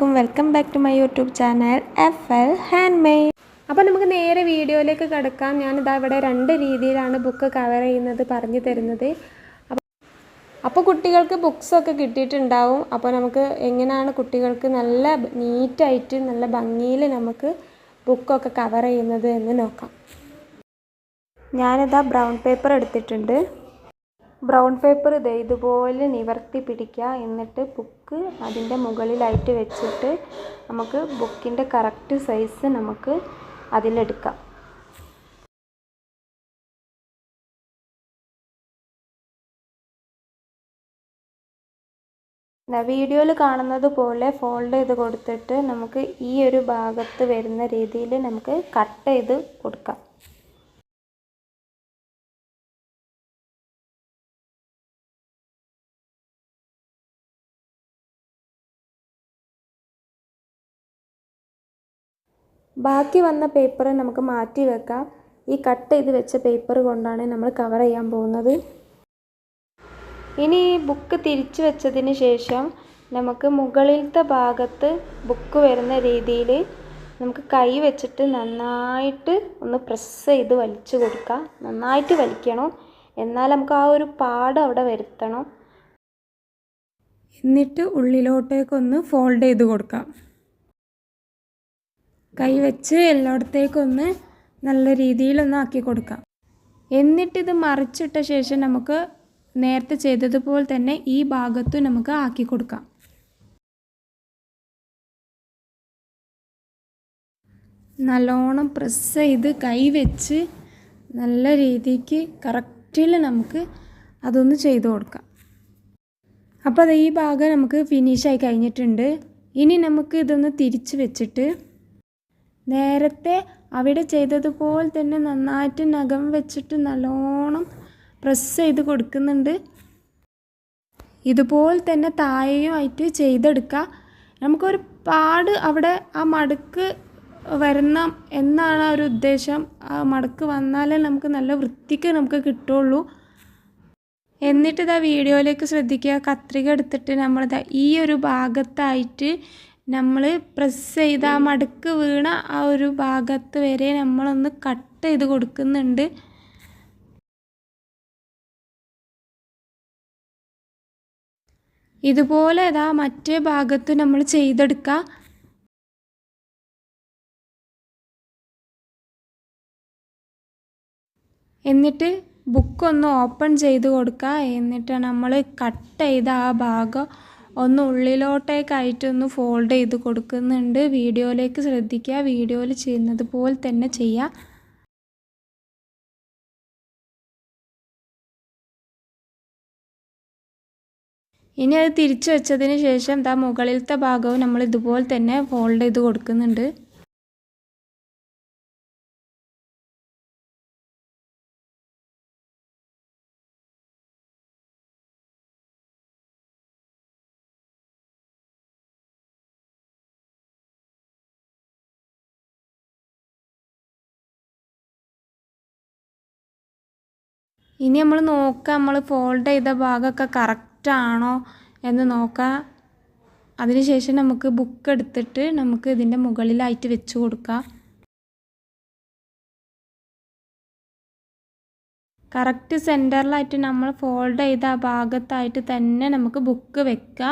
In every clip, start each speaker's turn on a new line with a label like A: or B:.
A: അലൈക്കും welcome back to my YouTube channel F L hand
B: അപ്പോൾ നമുക്ക് നേരെ വീഡിയോയിലേക്ക് കിടക്കാം. ഞാനിതാ ഇവിടെ രണ്ട് രീതിയിലാണ് ബുക്ക് കവർ ചെയ്യുന്നത് പറഞ്ഞു തരുന്നത്. അപ്പോൾ കുട്ടികൾക്ക് ബുക്സൊക്കെ കിട്ടിയിട്ടുണ്ടാവും. അപ്പോൾ നമുക്ക് എങ്ങനെയാണ് കുട്ടികൾക്ക് നല്ല നീറ്റായിട്ട് നല്ല ഭംഗിയിൽ നമുക്ക് ബുക്കൊക്കെ കവർ ചെയ്യുന്നത് എന്ന് നോക്കാം.
A: ഞാനിതാ ബ്രൗൺ പേപ്പർ എടുത്തിട്ടുണ്ട്. ബ്രൗൺ പേപ്പർ ദേ ഇതുപോലെ നിവർത്തി പിടിക്കുക. എന്നിട്ട് ബുക്ക് അതിന്റെ മുകളിലായിട്ട് വെച്ചിട്ട് നമുക്ക് ബുക്കിന്റെ കറക്റ്റ് സൈസ് നമുക്ക് അതിലെടുക്കാം. വീഡിയോയിൽ കാണുന്നത് പോലെ ഫോൾഡ് ചെയ്ത് കൊടുത്തിട്ട് നമുക്ക് ഈ ഒരു ഭാഗത്ത് വരുന്ന രീതിയിൽ നമുക്ക് കട്ട് ചെയ്ത് കൊടുക്കാം. ബാക്കി വന്ന പേപ്പർ നമുക്ക് മാറ്റി വെക്കാം. ഈ കട്ട് ചെയ്ത് വെച്ച പേപ്പർ കൊണ്ടാണ് നമ്മൾ കവർ ചെയ്യാൻ പോകുന്നത്. ഇനി ഈ ബുക്ക് തിരിച്ചു വെച്ചതിന് ശേഷം നമുക്ക് മുകളിലത്തെ ഭാഗത്ത് ബുക്ക് വരുന്ന രീതിയിൽ നമുക്ക് കൈ വെച്ചിട്ട് നന്നായിട്ട് ഒന്ന് പ്രസ് ചെയ്ത് വലിച്ചു കൊടുക്കാം. നന്നായിട്ട് വലിക്കണം. എന്നാൽ നമുക്ക് ആ ഒരു പാട് അവിടെ വരുത്തണം.
B: എന്നിട്ട് ഉള്ളിലോട്ടേക്കൊന്ന് ഫോൾഡ് ചെയ്ത് കൊടുക്കാം. കൈ വെച്ച് എല്ലായിടത്തേക്കൊന്ന് നല്ല രീതിയിലൊന്ന് ആക്കി കൊടുക്കാം. എന്നിട്ടിത് മറിച്ചിട്ട ശേഷം നമുക്ക് നേരത്തെ ചെയ്തതുപോലെ തന്നെ ഈ ഭാഗത്തും നമുക്ക് ആക്കി കൊടുക്കാം. നല്ലോണം പ്രസ് ചെയ്ത് കൈ വെച്ച് നല്ല രീതിക്ക് കറക്റ്റിൽ നമുക്ക് അതൊന്ന് ചെയ്തു കൊടുക്കാം. അപ്പോൾ അത് ഈ ഭാഗം നമുക്ക് ഫിനിഷായി കഴിഞ്ഞിട്ടുണ്ട്. ഇനി നമുക്ക് ഇതൊന്ന് തിരിച്ച് വെച്ചിട്ട് നേരത്തെ അവിടെ ചെയ്തതുപോലെ തന്നെ നന്നായിട്ട് നഖം വെച്ചിട്ട് നല്ലോണം പ്രസ് ചെയ്ത് കൊടുക്കുന്നുണ്ട്. ഇതുപോലെ തന്നെ താഴെയുമായിട്ട് ചെയ്തെടുക്കുക നമുക്കൊരു പാട് അവിടെ ആ മടുക്ക് വരുന്ന എന്നാണ് ആ ഒരു ഉദ്ദേശം. ആ മടക്ക് വന്നാലേ നമുക്ക് നല്ല വൃത്തിക്ക് നമുക്ക് കിട്ടുള്ളൂ. എന്നിട്ട് ഇതാ വീഡിയോയിലേക്ക് ശ്രദ്ധിക്കുക. കത്രിക എടുത്തിട്ട് നമ്മളിതാ ഈ ഒരു ഭാഗത്തായിട്ട് നമ്മൾ പ്രസ് ചെയ്ത് ആ മടുക്ക് വീണ ആ ഒരു ഭാഗത്ത് വരെ നമ്മളൊന്ന് കട്ട് ചെയ്ത് കൊടുക്കുന്നുണ്ട്. ഇതുപോലെ ഇതാ മറ്റേ ഭാഗത്ത് നമ്മൾ ചെയ്തെടുക്കുക എന്നിട്ട് ബുക്ക് ഒന്ന് ഓപ്പൺ ചെയ്ത് കൊടുക്കുക എന്നിട്ട് നമ്മൾ കട്ട് ചെയ്ത ആ ഭാഗം ഒന്ന് ഉള്ളിലോട്ടേക്കായിട്ട് ഒന്ന് ഫോൾഡ് ചെയ്ത് കൊടുക്കുന്നുണ്ട്. വീഡിയോയിലേക്ക് ശ്രദ്ധിക്കുക. വീഡിയോയിൽ ചെയ്യുന്നത് പോലെ തന്നെ ചെയ്യുക ഇനി അത് തിരിച്ചു വെച്ചതിന് ശേഷം ദാ മുകളിലത്തെ ഭാഗവും നമ്മൾ ഇതുപോലെ തന്നെ ഫോൾഡ് ചെയ്ത് കൊടുക്കുന്നുണ്ട്. ഇനി നമ്മൾ നോക്കുക നമ്മൾ ഫോൾഡ് ചെയ്ത ഭാഗമൊക്കെ കറക്റ്റാണോ എന്ന് നോക്കുക അതിനുശേഷം നമുക്ക് ബുക്ക് എടുത്തിട്ട് നമുക്ക് ഇതിന്റെ മുകളിലായിട്ട് വെച്ച് കൊടുക്കാം. കറക്റ്റ് സെന്ററിലായിട്ട് നമ്മൾ ഫോൾഡ് ചെയ്ത ആ ഭാഗത്തായിട്ട് തന്നെ നമുക്ക് ബുക്ക് വെക്കുക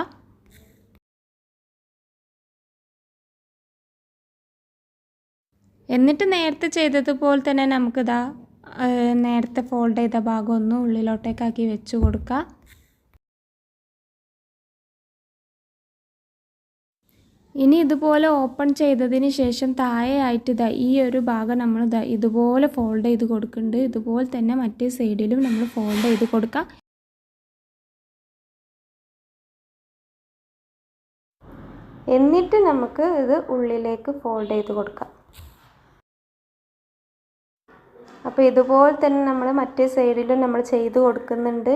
B: എന്നിട്ട് നേരത്തെ ചെയ്തതുപോലെ തന്നെ നമുക്കിതാ നേരത്തെ ഫോൾഡ് ചെയ്ത ഭാഗം ഒന്ന് ഉള്ളിലോട്ടേക്കാക്കി വെച്ചു കൊടുക്കുക ഇനി ഇതുപോലെ ഓപ്പൺ ചെയ്തതിന് ശേഷം താഴെയായിട്ട് ഇതാ ഈ ഒരു ഭാഗം നമ്മൾ ഇതാ ഇതുപോലെ ഫോൾഡ് ചെയ്ത് കൊടുക്കുന്നുണ്ട്. ഇതുപോലെ തന്നെ മറ്റേ സൈഡിലും നമ്മൾ ഫോൾഡ് ചെയ്ത് കൊടുക്കുക
A: എന്നിട്ട് നമുക്ക് ഇത് ഉള്ളിലേക്ക് ഫോൾഡ് ചെയ്ത് കൊടുക്കാം. അപ്പോൾ ഇതുപോലെ തന്നെ നമ്മൾ മറ്റേ സൈഡിലും നമ്മൾ ചെയ്ത് കൊടുക്കുന്നുണ്ട്.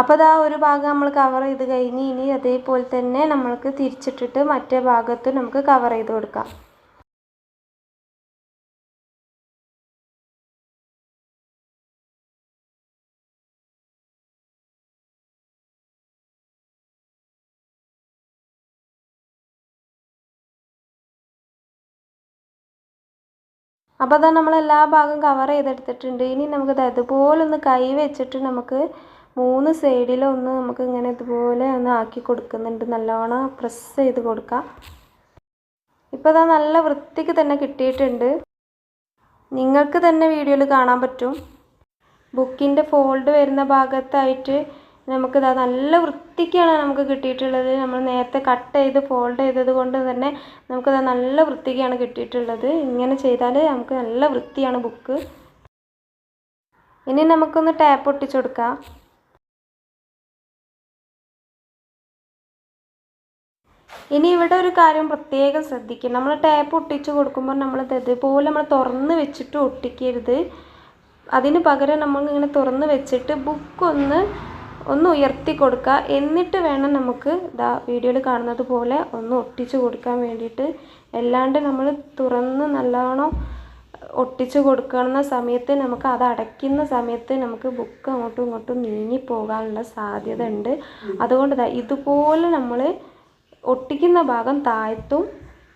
A: അപ്പോൾ ആ ഒരു ഭാഗം നമ്മൾ കവർ ചെയ്ത് കഴിഞ്ഞ് ഇനി അതേപോലെ തന്നെ നമ്മൾക്ക് തിരിച്ചിട്ടിട്ട് മറ്റേ ഭാഗത്ത് നമുക്ക് കവർ ചെയ്ത് കൊടുക്കാം. അപ്പോൾ അതാ നമ്മൾ എല്ലാ ഭാഗവും കവർ ചെയ്തെടുത്തിട്ടുണ്ട്. ഇനി നമുക്ക് ഇതുപോലെ ഒന്ന് കൈ വെച്ചിട്ട് നമുക്ക് മൂന്ന് സൈഡിലും ഒന്ന് നമുക്ക് ഇങ്ങനെ ഇതുപോലെ ഒന്ന് ആക്കി കൊടുക്കുന്നുണ്ട്. നല്ലോണം പ്രസ് ചെയ്ത് കൊടുക്കാം. ഇപ്പോൾ ഇതാ നല്ല വൃത്തിക്ക് തന്നെ കിട്ടിയിട്ടുണ്ട്. നിങ്ങൾക്ക് തന്നെ വീഡിയോയിൽ കാണാൻ പറ്റും. ബുക്കിന്റെ ഫോൾഡ് വരുന്ന ഭാഗത്തായിട്ട് നമുക്ക് ഇതാ നല്ല വൃത്തിക്കാണ് നമുക്ക് കിട്ടിയിട്ടുള്ളത്. നമ്മൾ നേരത്തെ കട്ട് ചെയ്ത് ഫോൾഡ് ചെയ്തത് കൊണ്ട് തന്നെ നമുക്കിത് നല്ല വൃത്തിക്കാണ് കിട്ടിയിട്ടുള്ളത്. ഇങ്ങനെ ചെയ്താൽ നമുക്ക് നല്ല വൃത്തിയാണ് ബുക്ക് ഇനി നമുക്കൊന്ന് ടാപ്പ് ഒട്ടിച്ചു കൊടുക്കാം. ഇനി ഇവിടെ ഒരു കാര്യം പ്രത്യേകം ശ്രദ്ധിക്കുക നമ്മൾ ടാപ്പ് ഒട്ടിച്ച് കൊടുക്കുമ്പോൾ നമ്മൾ ഇതുപോലെ നമ്മൾ തുറന്ന് വെച്ചിട്ട് ഒട്ടിക്കരുത്. അതിന് പകരം നമ്മൾ ഇങ്ങനെ തുറന്ന് വെച്ചിട്ട് ബുക്ക് ഒന്ന് ഉയർത്തി കൊടുക്കുക. എന്നിട്ട് വേണം നമുക്ക് ഇതാ വീഡിയോയിൽ കാണുന്നത് പോലെ ഒന്ന് ഒട്ടിച്ച് കൊടുക്കാൻ വേണ്ടിയിട്ട്. അല്ലാണ്ട് നമ്മൾ തുറന്ന് നല്ലോണം ഒട്ടിച്ച് കൊടുക്കുന്ന സമയത്ത് നമുക്ക് അത് അടയ്ക്കുന്ന സമയത്ത് നമുക്ക് ബുക്ക് അങ്ങോട്ടും ഇങ്ങോട്ടും നീങ്ങി പോകാനുള്ള സാധ്യത ഉണ്ട് അതുകൊണ്ട് ദാ ഇതുപോലെ നമ്മൾ ഒട്ടിക്കുന്ന ഭാഗം താഴ്ത്തും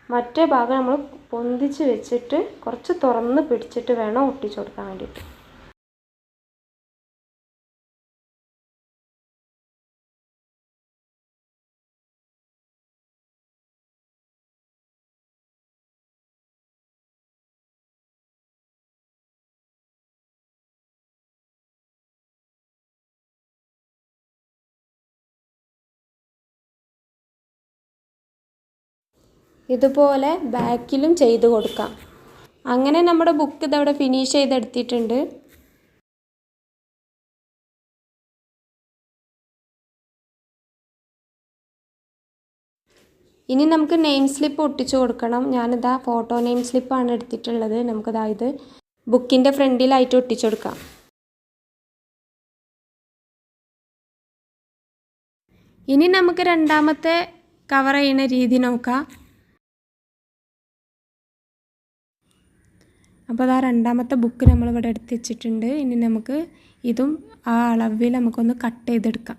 A: മറ്റേ ഭാഗം നമ്മൾ പൊന്തിച്ച് വെച്ചിട്ട് കുറച്ച് തുറന്ന് പിടിച്ചിട്ട് വേണം ഒട്ടിച്ചു കൊടുക്കാൻ വേണ്ടിയിട്ട്. ഇതുപോലെ ബാക്കിലും ചെയ്ത് കൊടുക്കാം. അങ്ങനെ നമ്മുടെ ബുക്ക് ഇതവിടെ ഫിനിഷ് ചെയ്തെടുത്തിട്ടുണ്ട്. ഇനി നമുക്ക് നെയിം സ്ലിപ്പ് ഒട്ടിച്ചു കൊടുക്കണം. ഞാനിതാ ഫോട്ടോ നെയിം സ്ലിപ്പാണ് എടുത്തിട്ടുള്ളത്. നമുക്കിതാ ഇത് ബുക്കിന്റെ ഫ്രണ്ടിലായിട്ട് ഒട്ടിച്ചു കൊടുക്കാം.
B: ഇനി നമുക്ക് രണ്ടാമത്തെ കവർ ചെയ്യുന്ന രീതി നോക്കാം. അപ്പോൾ അതാ രണ്ടാമത്തെ ബുക്ക് നമ്മളിവിടെ എടുത്ത് വെച്ചിട്ടുണ്ട്. ഇനി നമുക്ക് ഇതും ആ അളവിൽ നമുക്കൊന്ന് കട്ട് ചെയ്തെടുക്കാം.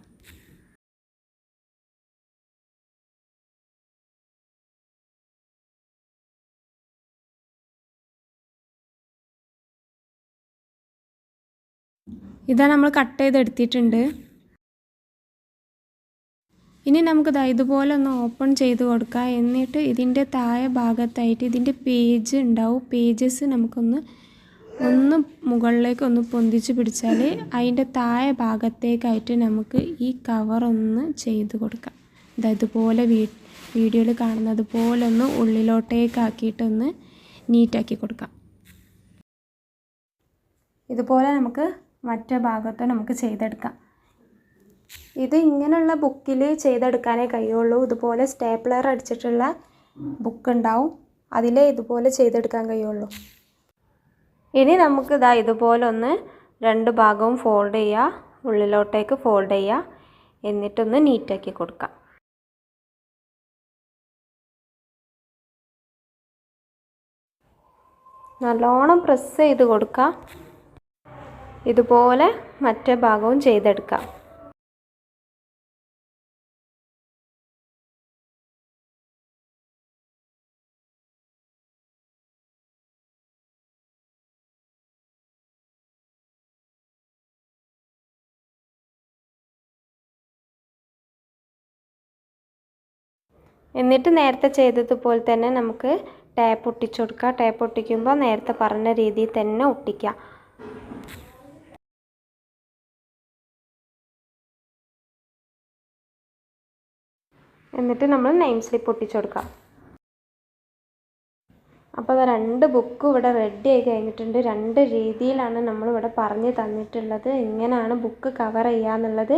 B: ഇതാ നമ്മൾ കട്ട് ചെയ്തെടുത്തിട്ടുണ്ട്. ഇനി നമുക്ക് ദാ ഇതുപോലെ ഒന്ന് ഓപ്പൺ ചെയ്ത് കൊടുക്കാം. എന്നിട്ട് ഇതിന്റെ താഴെ ഭാഗത്തായിട്ട് ഇതിന്റെ പേജ് ഉണ്ടാവും. പേജസ് നമുക്കൊന്ന് ഒന്ന് മുകളിലേക്ക് ഒന്ന് പൊന്തിച്ച് പിടിച്ചാൽ അതിന്റെ താഴെ ഭാഗത്തേക്കായിട്ട് നമുക്ക് ഈ കവർ ഒന്ന് ചെയ്ത് കൊടുക്കാം. ഇതാ ഇതുപോലെ വീ വീഡിയോയിൽ കാണുന്നത് പോലെ ഒന്ന് ഉള്ളിലോട്ടേക്കാക്കിയിട്ടൊന്ന് നീറ്റാക്കി കൊടുക്കാം.
A: ഇതുപോലെ നമുക്ക് മറ്റേ ഭാഗത്ത് നമുക്ക് ചെയ്തെടുക്കാം. ഇത് ഇങ്ങനെയുള്ള ബുക്കിൽ ചെയ്തെടുക്കാനേ കഴിയുള്ളൂ. ഇതുപോലെ സ്റ്റേപ്ലർ അടിച്ചിട്ടുള്ള ബുക്ക് ഉണ്ടാവും. അതിലേ ഇതുപോലെ ചെയ്തെടുക്കാൻ കഴിയുള്ളൂ. ഇനി നമുക്ക് ഇതാ ഇതുപോലെ ഒന്ന് രണ്ട് ഭാഗവും ഫോൾഡ് ചെയ്യുക ഉള്ളിലോട്ടേക്ക് ഫോൾഡ് ചെയ്യുക എന്നിട്ടൊന്ന് നീറ്റാക്കി കൊടുക്കാം. നല്ലോണം പ്രസ് ചെയ്ത് കൊടുക്കുക ഇതുപോലെ മറ്റേ ഭാഗവും ചെയ്തെടുക്കാം. എന്നിട്ട് നേരത്തെ ചെയ്തതുപോലെ തന്നെ നമുക്ക് ടാപ്പ് ഒട്ടിച്ചു കൊടുക്കുക ടാപ്പ് ഒട്ടിക്കുമ്പോൾ നേരത്തെ പറഞ്ഞ രീതിയിൽ തന്നെ ഒട്ടിക്കുക എന്നിട്ട് നമ്മൾ നെയിം സ്ലിപ്പ് ഒട്ടിച്ചു കൊടുക്കാം. അപ്പോൾ അത് രണ്ട് ബുക്കും ഇവിടെ റെഡി ആയി കഴിഞ്ഞിട്ടുണ്ട്. രണ്ട് രീതിയിലാണ് നമ്മളിവിടെ പറഞ്ഞു തന്നിട്ടുള്ളത്. എങ്ങനെയാണ് ബുക്ക് കവർ ചെയ്യുക എന്നുള്ളത്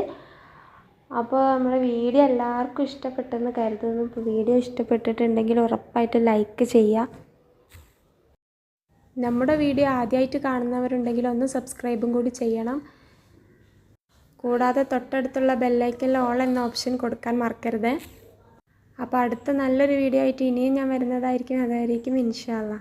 A: അപ്പോൾ നമ്മുടെ വീഡിയോ എല്ലാവർക്കും ഇഷ്ടപ്പെട്ടെന്ന് കരുതുന്നു. ഇപ്പോൾ വീഡിയോ ഇഷ്ടപ്പെട്ടിട്ടുണ്ടെങ്കിൽ ഉറപ്പായിട്ട് ലൈക്ക് ചെയ്യുക
B: നമ്മുടെ വീഡിയോ ആദ്യമായിട്ട് കാണുന്നവരുണ്ടെങ്കിൽ ഒന്ന് സബ്സ്ക്രൈബും കൂടി ചെയ്യണം.
A: കൂടാതെ തൊട്ടടുത്തുള്ള ബെല്ലൈക്കനിൽ ഓൾ എന്ന ഓപ്ഷൻ കൊടുക്കാൻ മറക്കരുത്. അപ്പോൾ അടുത്ത നല്ലൊരു വീഡിയോ ആയിട്ട് ഇനിയും ഞാൻ വരുന്നതായിരിക്കും. അതായിരിക്കും ഇൻഷാല്ല